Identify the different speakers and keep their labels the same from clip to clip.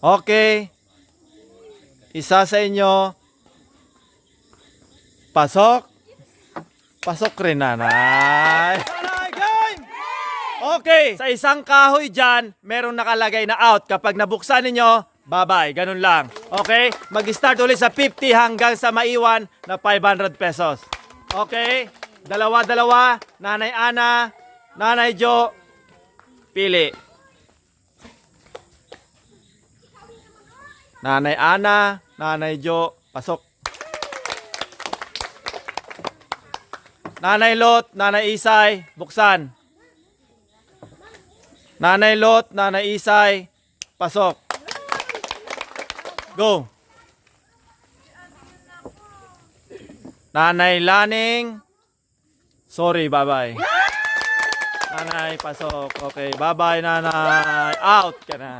Speaker 1: Okay. Isa sa inyo. Pasok. Pasok rin, nanay. Okay. Sa isang kahoy dyan, merong nakalagay na out. Kapag nabuksan ninyo, bye-bye. Ganun lang. Okay? Mag-start ulit sa 50 hanggang sa maiwan na 500 pesos. Okay? Dalawa-dalawa. Nanay Ana, Nanay Jo, pili. Nanay Ana, Nanay Jo, pasok. Nanay Lot, Nanay Isay, buksan. Nanay Lot, Nanay Isay, pasok. Go. Nanay Laning, sorry, bye-bye. Nanay, pasok. Okay, bye-bye, nanay. Out ka na.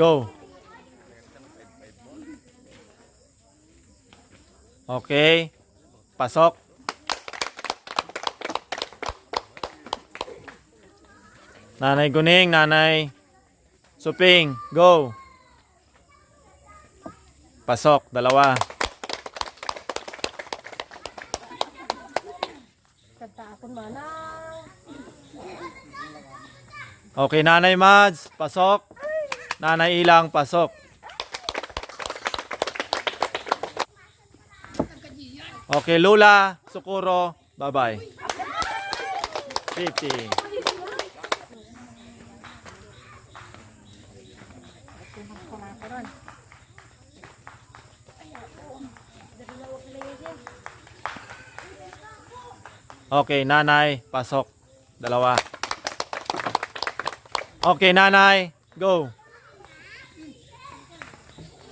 Speaker 1: Go. Okay. Pasok. Nanay Guning, Nanay Suping, go. Pasok, dalawa. Okay, Nanay Mads, pasok. Nanay Ilang, pasok. Okay, Lula, Sukuro, bye-bye. 50. Okay, Nanay, pasok. Dalawa. Okay, Nanay, go.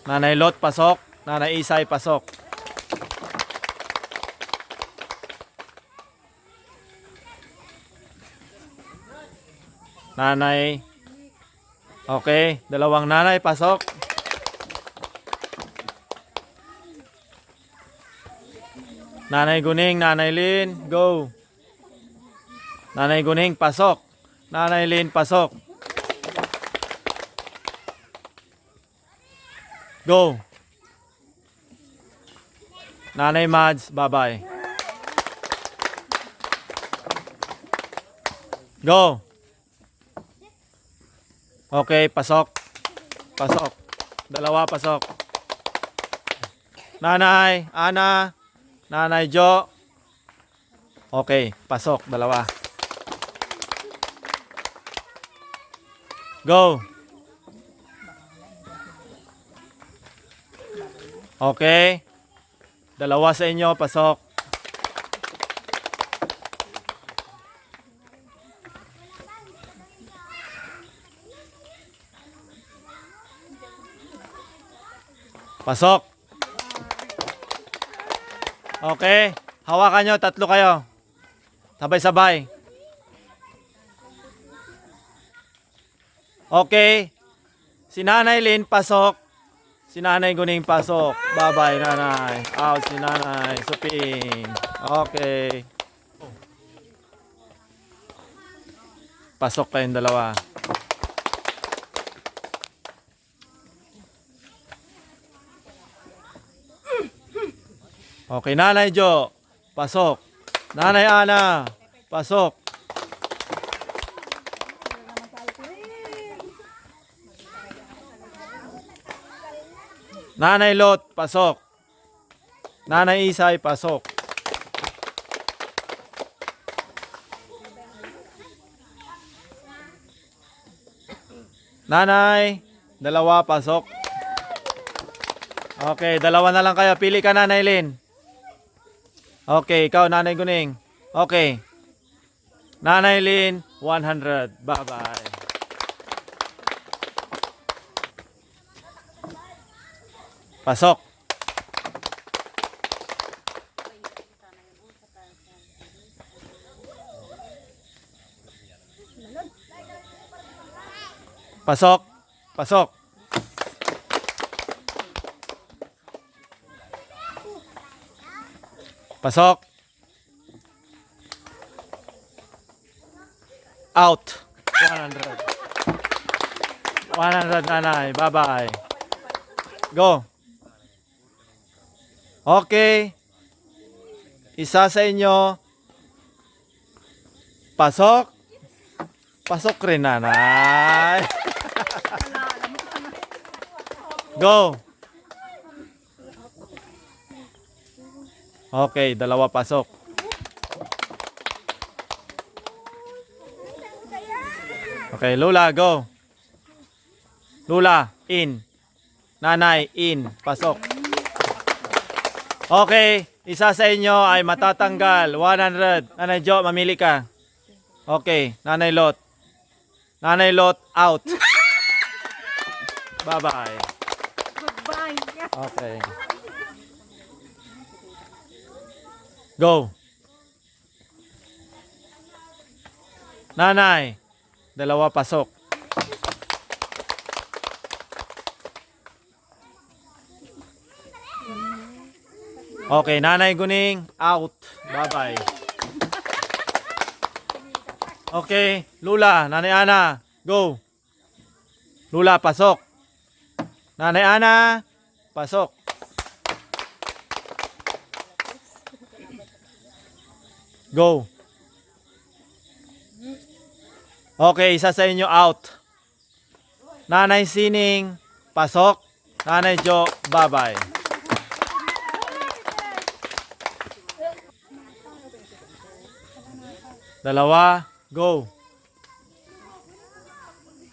Speaker 1: Nanay Lot, pasok. Nanay Isay, pasok. Nanay. Okay, dalawang nanay, pasok. Nanay Guning, Nanay Lin, go. Nanay Guning, pasok. Nanay Lin, pasok. Go. Nanay Mads, bye-bye. Go. Okay, pasok. Pasok. Dalawa, pasok. Nanay, Ana, Nanay Jo. Okay, pasok. Dalawa. Go. Okay. Dalawa sa inyo, pasok. Pasok. Okay. Hawakan nyo, tatlo kayo. Sabay-sabay. Okay. Si Nanay Lin, pasok. Si Nanay Guning, pasok. Bye-bye, Nanay. Out si Nanay. Suping. Okay. Pasok kayong dalawa. Okay, Nanay Jo, pasok. Nanay Ana, pasok. Nanay Lot, pasok. Nanay Isay, pasok. Nanay, dalawa, pasok. Okay, dalawa na lang kayo. Pili ka, Nanay Lin. Okay, ikaw, Nanay Guning. Okay. Nanay Lin, 100. Bye-bye. Pasok. Pasok. Pasok. Pasok. Out. 100. 100 nanay. Bye-bye. Go. Okay. Isa sa inyo. Pasok. Pasok rin nanay. Go. Okay, dalawa pasok. Okay, Lula, go. Lula, in. Nanay, in. Pasok. Okay, isa sa inyo ay matatanggal. 100. Nanay Jo, mamili ka. Okay, Nanay Lot. Nanay Lot, out. Bye-bye.
Speaker 2: Goodbye.
Speaker 1: Okay. Go. Nanay, dalawa pasok. Okay, Nanay Guning, out. Bye-bye. Okay, Lula, Nanay Ana, go. Lula, pasok. Nanay Ana, pasok. Go. Okay, isa sa inyo out. Nanay Sining, pasok. Nanay Jo, bye-bye. Dalawa, go.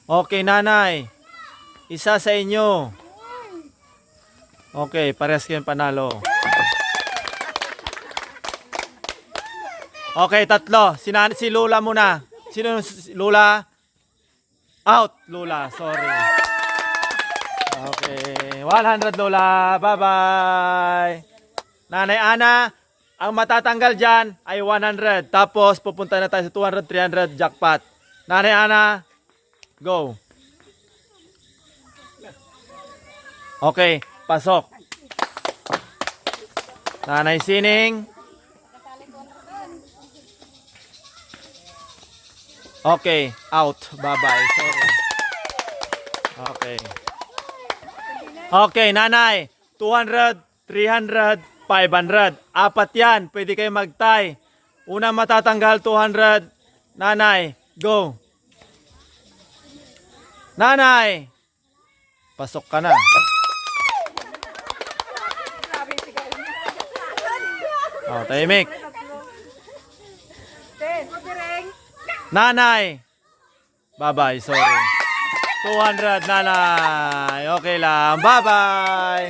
Speaker 1: Okay, nanay. Isa sa inyo. Okay, parehas kayong panalo. Okay, tatlo. Si, nan- si Lula muna. Sino si Lula? Out, Lula. Sorry. Okay. 100 Lula. Bye-bye. Nanay Ana, ang matatanggal dyan ay 100. Tapos, pupunta na tayo sa 200, 300 jackpot. Nanay Ana, go. Okay, pasok. Nanay Sining. Okay, out. Bye-bye. Sorry. Okay. Okay, nanay. 200, 300, 500. Apat yan. Pwede kayo magtay. Una matatanggal, 200. Nanay, go. Nanay! Pasok ka na. Oh, tahimik. Nanay! Bye-bye, sorry. 200, nanay. Okay lang. Bye-bye.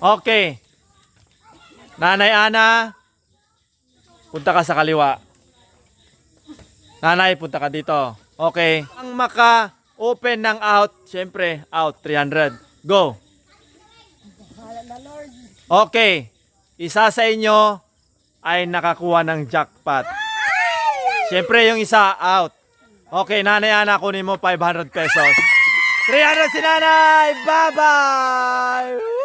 Speaker 1: Okay. Nanay Ana, punta ka sa kaliwa. Nanay, punta ka dito. Okay. Ang maka-open ng out, syempre, out, 300. Go. Okay. Isa sa inyo ay nakakuha ng jackpot. Siyempre yung isa out. Okay, nanay Ana, kunin mo 500 pesos. 300 si nanay! Bye-bye!